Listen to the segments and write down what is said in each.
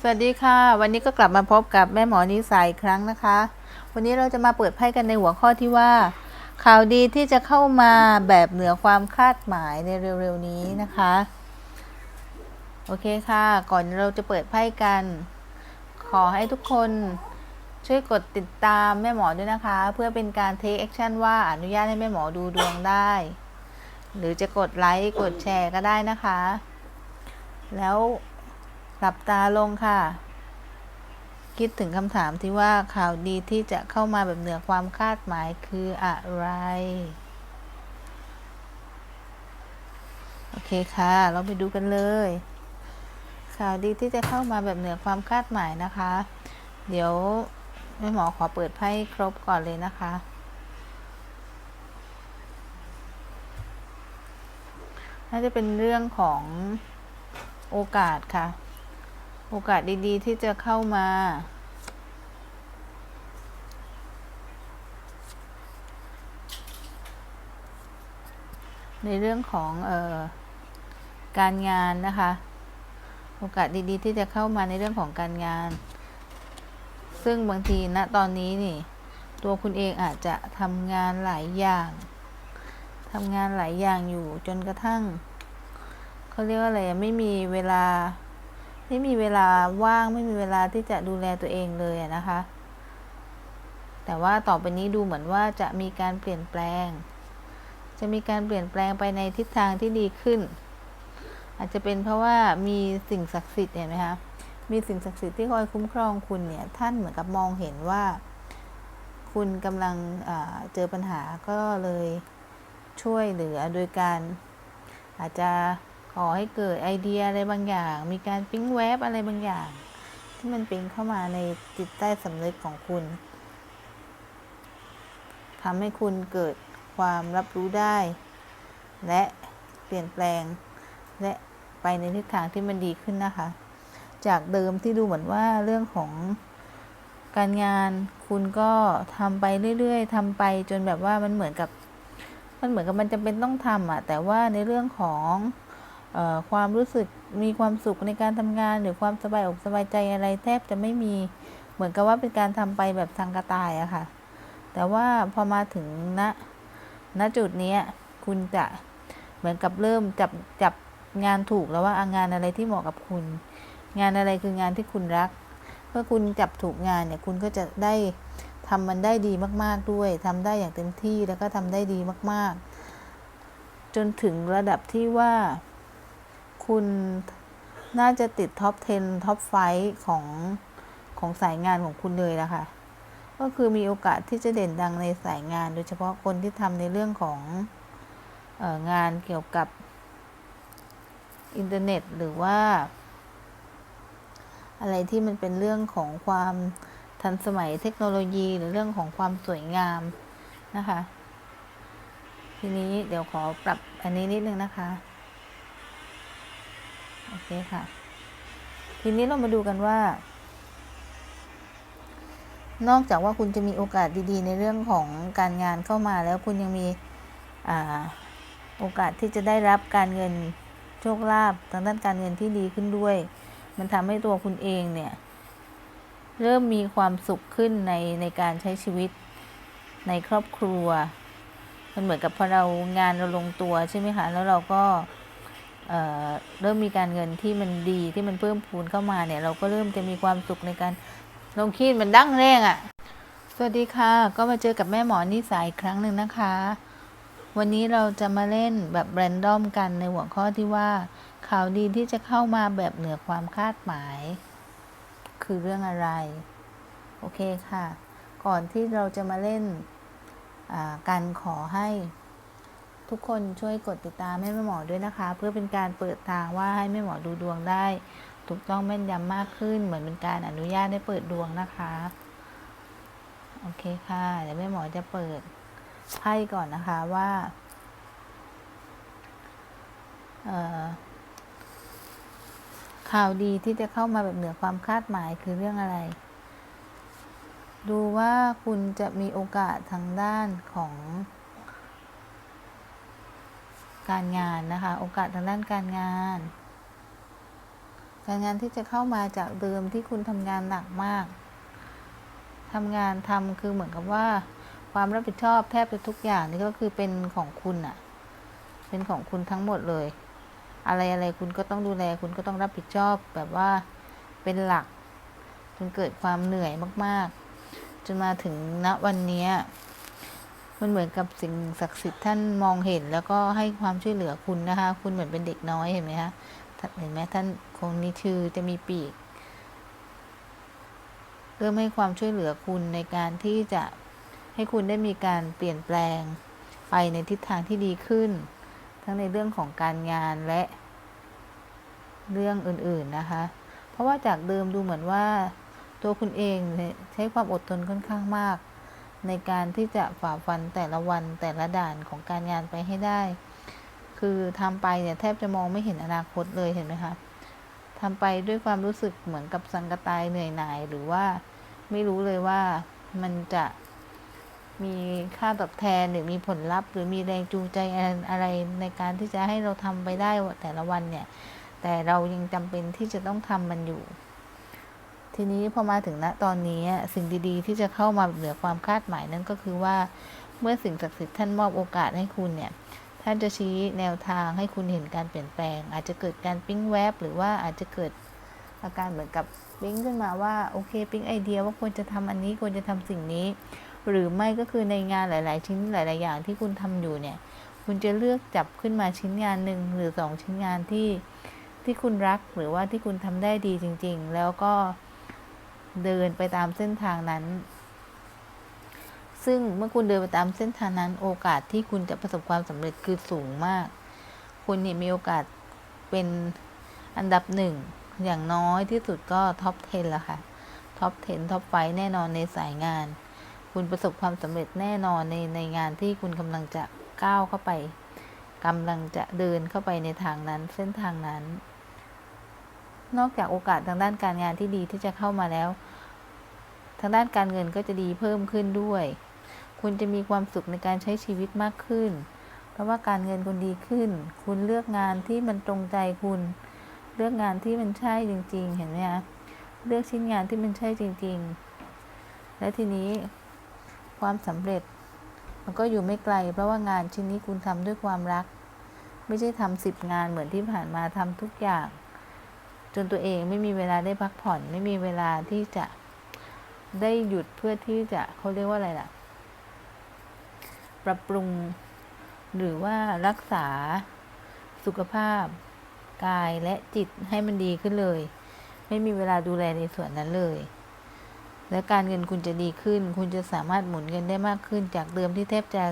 สวัสดีค่ะ วันนี้ก็กลับมาพบกับแม่หมอนิสัยครั้งนะคะ วันนี้เราจะมาเปิดไพ่กันในหัวข้อที่ว่า ข่าวดีที่จะเข้ามาแบบเหนือความคาดหมายในเร็วๆนี้นะคะ โอเคค่ะ ก่อนเราจะเปิดไพ่กัน ขอให้ทุกคนช่วยกดติดตามแม่หมอด้วยนะคะ เพื่อเป็นการ take action ว่าอนุญาตให้แม่หมอดูดวงได้ หรือจะกดไลค์กดแชร์ก็ได้นะคะ แล้ว หลับตาลงค่ะ คิดถึงคำถามที่ว่าข่าวดีที่จะเข้ามาแบบเหนือความคาดหมายคืออะไร โอเคค่ะ เราไปดูกันเลย ข่าวดีที่จะเข้ามาแบบเหนือความคาดหมายนะคะ เดี๋ยวแม่หมอขอเปิดไพ่ครบก่อนเลยนะคะน่าจะเป็นเรื่องของโอกาสค่ะ โอกาสดีๆ ที่จะเข้ามา ในเรื่องของออการงานนะคะ โอกาสดีๆ ที่จะเข้ามาในเรื่องของการงาน ซึ่งบางทีณตอนนี้นี่ ตัวคุณเองอาจจะทำงานหลายอย่างทำงานหลายอย่างอยู่จนกระทั่งเขาเรียกว่าอะไรไม่มีเวลา ไม่มีเวลาว่างไม่มีเวลาที่จะดูแลตัวเองเลยนะคะ แต่ว่าต่อไปนี้ดูเหมือนว่าจะมีการเปลี่ยนแปลง จะมีการเปลี่ยนแปลงไปในทิศทางที่ดีขึ้น อาจจะเป็นเพราะว่ามีสิ่งศักดิ์สิทธิ์เห็นไหมคะมีสิ่งศักดิ์สิทธิ์ที่คอยคุ้มครองคุณเนี่ยท่านเหมือนกับมองเห็นว่า คุณกำลังเจอปัญหาก็เลยช่วยเหลือโดยการอาจจะ ขอให้เกิดไอเดียอะไรบางอย่าง มีการปิ๊งแวบอะไรบางอย่าง ที่มันปิ๊งเข้ามาในจิตใต้สำนึกของคุณทำให้คุณเกิดความรับรู้ได้ และเปลี่ยนแปลง และไปในทิศทางที่มันดีขึ้นนะคะ จากเดิมที่ดูเหมือนว่าเรื่องของการงานคุณก็ทำไปเรื่อยๆทำไปจนแบบว่ามันเหมือนกับ มันเหมือนกับมันจำเป็นต้องทำอะ แต่ว่าในเรื่องของ ความรู้สึกมีความสุขในการทำงาน หรือความสบายอกสบายใจอะไรแทบจะไม่มีเหมือนกับว่าเป็นการทำไปแบบทางกระต่ายอะค่ะ แต่ว่าพอมาถึงณณจุดนี้คุณจะเหมือนกับเริ่มจับจับงานถูกแล้วว่าอะงานอะไรที่เหมาะกับคุณ งานอะไรคืองานที่คุณรักเมื่อคุณจับถูกงานเนี่ย คุณก็จะได้ทำมันได้ดีมาก ๆด้วยทำได้อย่างเต็มที่แล้วก็ทำได้ดีมาก ๆ จนถึงระดับที่ว่า คุณน่าจะติดท็อป 10 ท็อป5ของของสายงานของคุณเลยนะคะ ก็คือมีโอกาสที่จะเด่นดังในสายงาน โดยเฉพาะคนที่ทำในเรื่องของอองานเกี่ยวกับอินเทอร์เน็ตหรือว่า อะไรที่มันเป็นเรื่องของความทันสมัยเทคโนโลยีหรือเรื่องของความสวยงามนะคะ ทีนี้เดี๋ยวขอปรับอันนี้นิดนึงนะคะ โอเคค่ะ ทีนี้เรามาดูกันว่า นอกจากว่าคุณจะมีโอกาสดีๆ ในเรื่องของการงานเข้ามาแล้วคุณยังมีอโอกาสที่จะได้รับการเงินโชคลาภทางด้านการเงินที่ดีขึ้นด้วย มันทำให้ตัวคุณเองเนี่ย เริ่มมีความสุขขึ้นในในการใช้ชีวิตในครอบครัว มันเหมือนกับพอเรางานเราลงตัวใช่ไหมคะ แล้วเราก็ เเริ่มมีการเงินที่มันดีที่มันเพิ่มพูนเข้ามาเนี่ย เราก็เริ่มจะมีความสุขในการลงคีดมันดั้งแรงอะ่ะ สวัสดีค่ะ ก็มาเจอกับแม่หมอนิสายอีกครั้งหนึ่งนะคะ วันนี้เราจะมาเล่นแบบแรนดอมกันในหัวข้อที่ว่า ข่าวดีที่จะเข้ามาแบบเหนือความคาดหมาย คือเรื่องอะไร โอเคค่ะ ก่อนที่เราจะมาเล่นการขอให้ ทุกคนช่วยกดติดตามให้แม่หมอด้วยนะคะ เพื่อเป็นการเปิดทางว่าให้แม่หมอดูดวงได้ ถูกต้องแม่นยำมากขึ้น เหมือนเป็นการอนุญาตให้เปิดดวงนะคะโอเคค่ะเดี๋ยวแม่หมอจะเปิดไพ่ก่อนนะคะว่าข่าวดีที่จะเข้ามาแบบเหนือความคาดหมายคือเรื่องอะไร ดูว่าคุณจะมีโอกาสทางด้านของ การงานนะคะ โอกาสทางด้านการงาน การงานที่จะเข้ามาจากเดิมที่คุณทำงานหนักมากทำงานทำคือเหมือนกับว่า ความรับผิดชอบแทบจะทุกอย่างนี่ก็คือเป็นของคุณอะเป็นของคุณทั้งหมดเลย อะไรอะไรคุณก็ต้องดูแล คุณก็ต้องรับผิดชอบ แบบว่าเป็นหลักจนเกิดความเหนื่อยมาก ๆ จนมาถึงณวันนี้ มันเหมือนกับสิ่งศักดิ์สิทธิ์ท่านมองเห็น แล้วก็ให้ความช่วยเหลือคุณนะคะ คุณเหมือนเป็นเด็กน้อยเห็นไหมคะเห็นไหมท่านคงนี้ชื่อจะมีปีกเริ่มให้ความช่วยเหลือคุณในการที่จะให้คุณได้มีการเปลี่ยนแปลงไปในทิศทางที่ดีขึ้น ทั้งในเรื่องของการงานและเรื่องอื่นๆนะคะ เพราะว่าจากเดิมดูเหมือนว่าตัวคุณเองใช้ความอดทนค่อนข้างมาก ในการที่จะฝ่าฟันแต่ละวันแต่ละด่านของการงานไปให้ได้ คือทำไปเนี่ยแทบจะมองไม่เห็นอนาคตเลยเห็นไหมคะทำไปด้วยความรู้สึกเหมือนกับสังกตายเหนื่อยหน่าย หรือว่าไม่รู้เลยว่ามันจะมีค่าตอบแทนหรือมีผลลัพธ์ หรือมีแรงจูงใจอะไรในการที่จะให้เราทำไปได้แต่ละวันเนี่ย แต่เรายังจำเป็นที่จะต้องทำมันอยู่ ทีนี้พอมาถึงณตอนนี้สิ่งดีๆ ที่จะเข้ามาเหนือความคาดหมายนั่นก็คือว่า เมื่อสิ่งศักดิ์สิทธิ์ท่านมอบโอกาสให้คุณเนี่ยท่านจะชี้แนวทางให้คุณเห็นการเปลี่ยนแปลง อาจจะเกิดการปิ้งแวบ หรือว่าอาจจะเกิดอาการเหมือนกับปิ้งขึ้นมาว่าโอเคปิ้งไอเดียว่าควรจะทำอันนี้ควรจะทำสิ่งนี้ หรือไม่ก็คือในงานหลาย ๆ ชิ้นหลาย ๆ อย่างที่คุณทำอยู่เนี่ยคุณจะเลือกจับขึ้นมาชิ้นงานหนึ่งหรือสองชิ้นงานที่ที่คุณรักหรือว่าที่คุณทำได้ดีจริง ๆ แล้วก็ เดินไปตามเส้นทางนั้น ซึ่งเมื่อคุณเดินไปตามเส้นทางนั้น โอกาสที่คุณจะประสบความสำเร็จคือสูงมาก คุณเนี่ยมีโอกาสเป็นอันดับหนึ่งอย่างน้อยที่สุดก็ท็อป 10 แล้วค่ะ ท็อป 10 ท็อปไฟแน่นอนในสายงาน คุณประสบความสำเร็จแน่นอนในในงานที่คุณกำลังจะก้าวเข้าไปกำลังจะเดินเข้าไปในทางนั้นเส้นทางนั้น นอกจากโอกาสทางด้านการงานที่ดีที่จะเข้ามาแล้ว ทางด้านการเงินก็จะดีเพิ่มขึ้นด้วย คุณจะมีความสุขในการใช้ชีวิตมากขึ้น เพราะว่าการเงินคุณดีขึ้น คุณเลือกงานที่มันตรงใจคุณ เลือกงานที่มันใช่จริง ๆ เห็นไหมคะ เลือกชิ้นงานที่มันใช่จริง ๆ และทีนี้ความสำเร็จ มันก็อยู่ไม่ไกล เพราะว่างานชิ้นนี้คุณทำด้วยความรัก ไม่ใช่ทำสิบงานเหมือนที่ผ่านมาทำทุกอย่าง จนตัวเองไม่มีเวลาได้พักผ่อน ไม่มีเวลาที่จะ ได้หยุดเพื่อที่จะเขาเรียกว่าอะไรล่ะ ปรับปรุง หรือว่ารักษาสุขภาพ กายและจิตให้มันดีขึ้นเลย ไม่มีเวลาดูแลในส่วนนั้นเลย และการเงินคุณจะดีขึ้น คุณจะสามารถหมุนเงินได้มากขึ้น จากเดิมที่แทบจะ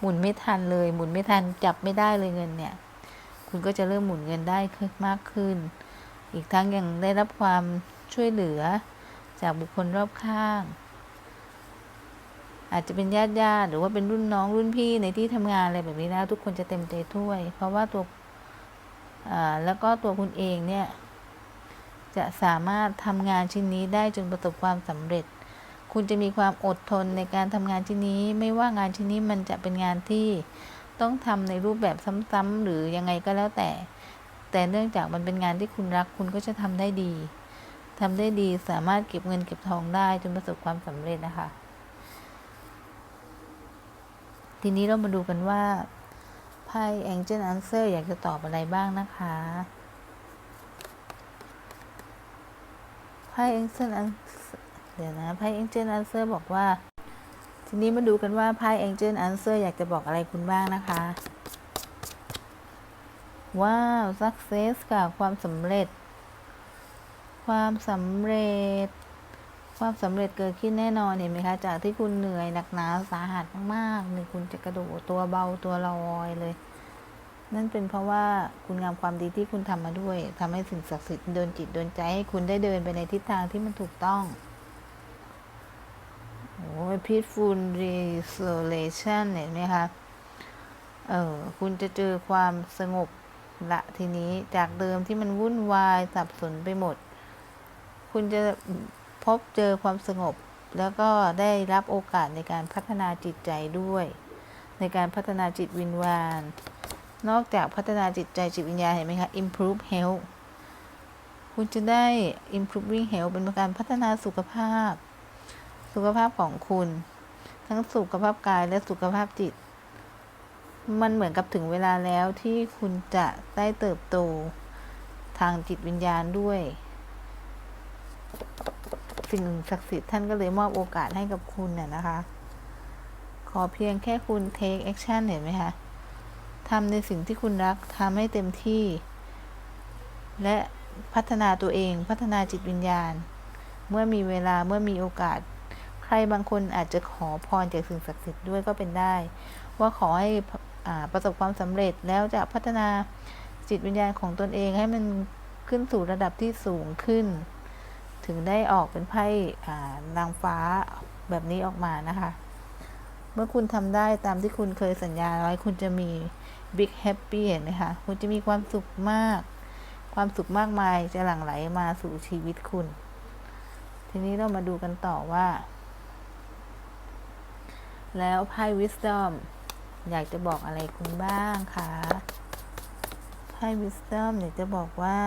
หมุนไม่ทันเลย หมุนไม่ทันจับไม่ได้เลยเงินเนี่ย คุณก็จะเริ่มหมุนเงินได้มากขึ้น อีกทั้งยังได้รับความช่วยเหลือ จากบุคคลรอบข้าง อาจจะเป็นญาติญาติหรือว่าเป็นรุ่นน้องรุ่นพี่ในที่ทำงานอะไรแบบนี้นะทุกคนจะเต็มใจช่วย เพราะว่าตัวแล้วก็ตัวคุณเองเนี่ย จะสามารถทำงานชิ้นนี้ได้จนประสบความสำเร็จ คุณจะมีความอดทนในการทำงานชิ้นนี้ ไม่ว่างานชิ้นนี้มันจะเป็นงานที่ต้องทำในรูปแบบซ้ำๆหรือยังไงก็แล้วแต่ แต่เนื่องจากมันเป็นงานที่คุณรักคุณก็จะทำได้ดี ทำได้ดีสามารถเก็บเงินเก็บทองได้จนประสบความสำเร็จนะคะ ทีนี้เรามาดูกันว่าไพ่ Angel Answer อยากจะตอบอะไรบ้างนะคะไพ่ Angel Answer เดี๋ยวนะไพ่ Angel Answer บอกว่า ทีนี้มาดูกันว่าไพ่ Angel Answer อยากจะบอกอะไรคุณบ้างนะคะว้าว success กับความสำเร็จ ความสำเร็จ ความสำเร็จเกิดขึ้นแน่นอนเห็นไหมคะ จากที่คุณเหนื่อยหนักหนาสาหัสมากๆนี่คุณจะกระโดดตัวเบาตัวลอยเลย นั่นเป็นเพราะว่าคุณงามความดีที่คุณทำมาด้วยทำให้สิ่งศักดิ์สิทธิ์โดนจิตโดนใจให้คุณได้เดินไปในทิศทางที่มันถูกต้องโอ้ย peaceful resolution เห็นไหมคะเออคุณจะเจอความสงบละทีนี้จากเดิมที่มันวุ่นวายสับสนไปหมด คุณจะพบเจอความสงบ แล้วก็ได้รับโอกาสในการพัฒนาจิตใจด้วย ในการพัฒนาจิตวิญญาณ นอกจากพัฒนาจิตใจจิตวิญญาณเห็นไหมคะ improve health คคุณจะได้ improving health เป็นการพัฒนาสุขภาพ สุขภาพของคุณ ทั้งสุขภาพกายและสุขภาพจิต มันเหมือนกับถึงเวลาแล้วที่คุณจะได้เติบโตทางจิตวิญญาณด้วย สิ่งศักดิ์สิทธิ์ท่านก็เลยมอบโอกาสให้กับคุณน่ะนะคะ ขอเพียงแค่คุณ take action เห็นไหมคะทำในสิ่งที่คุณรักทำให้เต็มที่ และพัฒนาตัวเองพัฒนาจิตวิญญาณ เมื่อมีเวลาเมื่อมีโอกาส ใครบางคนอาจจะขอพรจากสิ่งศักดิ์สิทธิ์ด้วยก็เป็นได้ ว่าขอให้อ่าประสบความสำเร็จแล้วจะพัฒนาจิตวิญญาณของตนเองให้มันขึ้นสู่ระดับที่สูงขึ้น ถึงได้ออกเป็นไพ่อ่านางฟ้าแบบนี้ออกมานะคะ เมื่อคุณทำได้ตามที่คุณเคยสัญญาไว้คุณจะมี Big Happy เห็นไหมคะ คุณจะมีความสุขมาก ความสุขมากมายจะหลั่งไหลมาสู่ชีวิตคุณ ทีนี้เรามาดูกันต่อว่า แล้วไพ่ Wisdom อยากจะบอกอะไรคุณบ้างคะไพ่ Wisdom อยากจะบอกว่า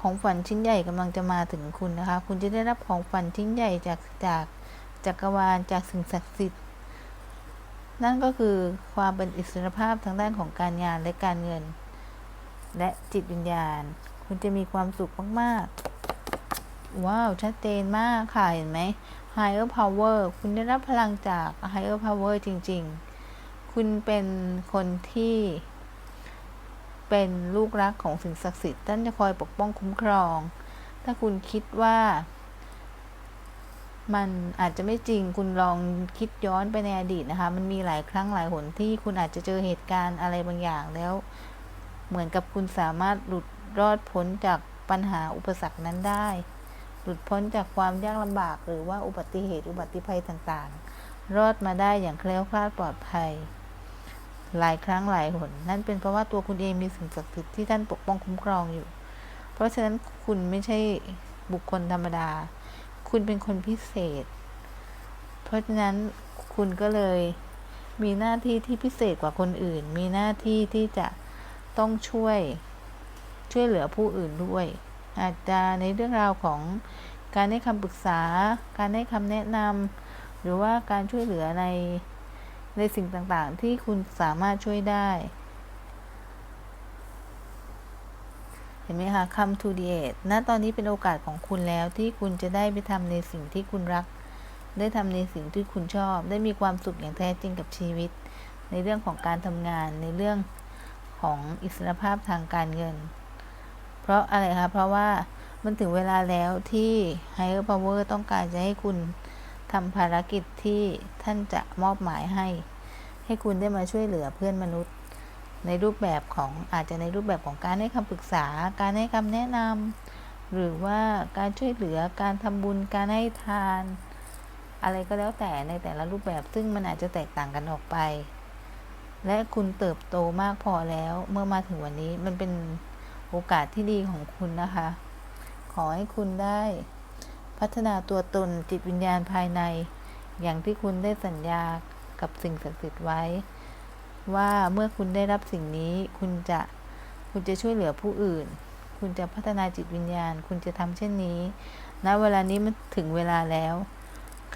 ของฝันชิ้นใหญ่กำลังจะมาถึงคุณนะคะ คุณจะได้รับของฝันชิ้นใหญ่จากจากจักรวาลจากสิ่งศักดิ์สิทธิ์ นั่นก็คือความเป็นอิสรภาพทางด้านของการงานและการเงิน และจิตวิญญาณ คุณจะมีความสุขมากๆ ว้าว ชัดเจนมากค่ะเห็นไหม higher power คุณได้รับพลังจาก higher power จริง ๆ คุณเป็นคนที่ เป็นลูกรักของสิ่งศักดิ์สิทธิ์ท่านจะคอยปกป้องคุ้มครอง ถ้าคุณคิดว่า มันอาจจะไม่จริงคุณลองคิดย้อนไปในอดีตนะคะ มันมีหลายครั้งหลายหนที่คุณอาจจะเจอเหตุการณ์อะไรบางอย่างแล้ว เหมือนกับคุณสามารถหลุดรอดพ้นจากปัญหาอุปสรรคนั้นได้ หลุดพ้นจากความยากลำบากหรือว่าอุบัติเหตุอุบัติภัยต่างๆ รอดมาได้อย่างแคล้วคลาดปลอดภัย หลายครั้งหลายหน นั่นเป็นเพราะว่าตัวคุณเองมีสิ่งศักดิ์สิทธิ์ที่ท่านปกป้องคุ้มครองอยู่ เพราะฉะนั้นคุณไม่ใช่บุคคลธรรมดา คุณเป็นคนพิเศษ เพราะฉะนั้นคุณก็เลยมีหน้าที่ที่พิเศษกว่าคนอื่น มีหน้าที่ที่จะต้องช่วยช่วยเหลือผู้อื่นด้วย อาจจะในเรื่องราวของการให้คำปรึกษา การให้คำแนะนำหรือว่าการช่วยเหลือใน ในสิ่งต่างๆ ที่คุณสามารถช่วยได้ เห็นไหมคะ come to the edge ณตอนนี้เป็นโอกาสของคุณแล้วที่คุณจะได้ไปทำในสิ่งที่คุณรัก ได้ทำในสิ่งที่คุณชอบ ได้มีความสุขอย่างแท้จริงกับชีวิต ในเรื่องของการทำงาน ในเรื่องของอิสรภาพทางการเงิน เพราะอะไรคะ เพราะว่ามันถึงเวลาแล้วที่ Higher Power ต้องการจะให้คุณ ทำภารกิจที่ท่านจะมอบหมายให้ ให้คุณได้มาช่วยเหลือเพื่อนมนุษย์ ในรูปแบบของอาจจะในรูปแบบของการให้คำปรึกษา การให้คำแนะนำหรือว่าการช่วยเหลือการทำบุญการให้ทาน อะไรก็แล้วแต่ในแต่ละรูปแบบซึ่งมันอาจจะแตกต่างกันออกไป และคุณเติบโตมากพอแล้วเมื่อมาถึงวันนี้มันเป็นโอกาสที่ดีของคุณนะคะ ขอให้คุณได้ พัฒนาตัวตนจิตวิญญาณภายใน อย่างที่คุณได้สัญญากับสิ่งศักดิ์สิทธิ์ไว้ ว่าเมื่อคุณได้รับสิ่งนี้ คุณจะคุณจะช่วยเหลือผู้อื่น คุณจะพัฒนาจิตวิญญาณ คุณจะทำเช่นนี้ณเวลานี้มันถึงเวลาแล้ว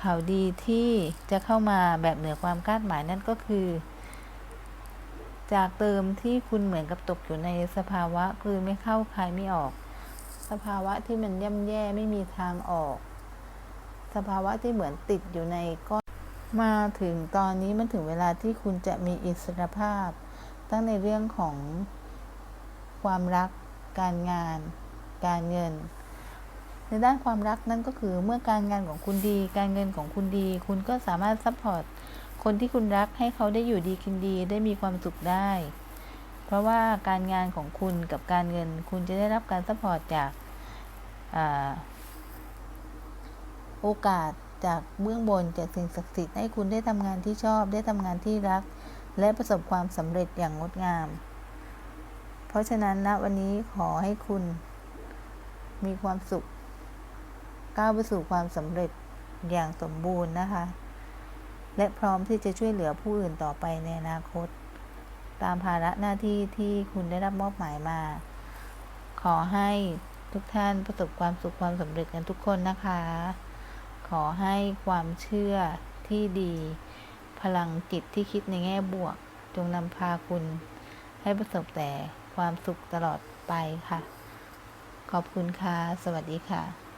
ข่าวดีที่จะเข้ามาแบบเหนือความคาดหมายนั่นก็คือ จากเติมที่คุณเหมือนกับตกอยู่ในสภาวะคือไม่เข้าคายไม่ออก สภาวะที่มันย่ำแย่ไม่มีทางออก สภาวะที่เหมือนติดอยู่ในก้อนมาถึงตอนนี้มันถึงเวลาที่คุณจะมีอิสรภาพ ตั้งในเรื่องของความรัก การงาน การเงิน ในด้านความรักนั่นก็คือเมื่อการงานของคุณดี การเงินของคุณดี คุณก็สามารถซัพพอร์ตคนที่คุณรักให้เขาได้อยู่ดีกินดีได้มีความสุขได้ เพราะว่าการงานของคุณกับการเงิน คุณจะได้รับการซัพพอร์ตจากอาโอกาสจากเบื้องบนจากสิ่งศักดิ์สิทธิ์ให้คุณได้ทำงานที่ชอบ ได้ทำงานที่รัก และประสบความสำเร็จอย่างงดงาม เพราะฉะนั้นณวันนี้ขอให้คุณมีความสุข ก้าวไปสู่ความสำเร็จอย่างสมบูรณ์นะคะ และพร้อมที่จะช่วยเหลือผู้อื่นต่อไปในอนาคต ตามภาระหน้าที่ที่คุณได้รับมอบหมายมา ขอให้ทุกท่านประสบความสุขความสำเร็จกันทุกคนนะคะ ขอให้ความเชื่อที่ดี พลังจิตที่คิดในแง่บวก จงนำพาคุณ ให้ประสบแต่ความสุขตลอดไปค่ะ ขอบคุณค่ะ สวัสดีค่ะ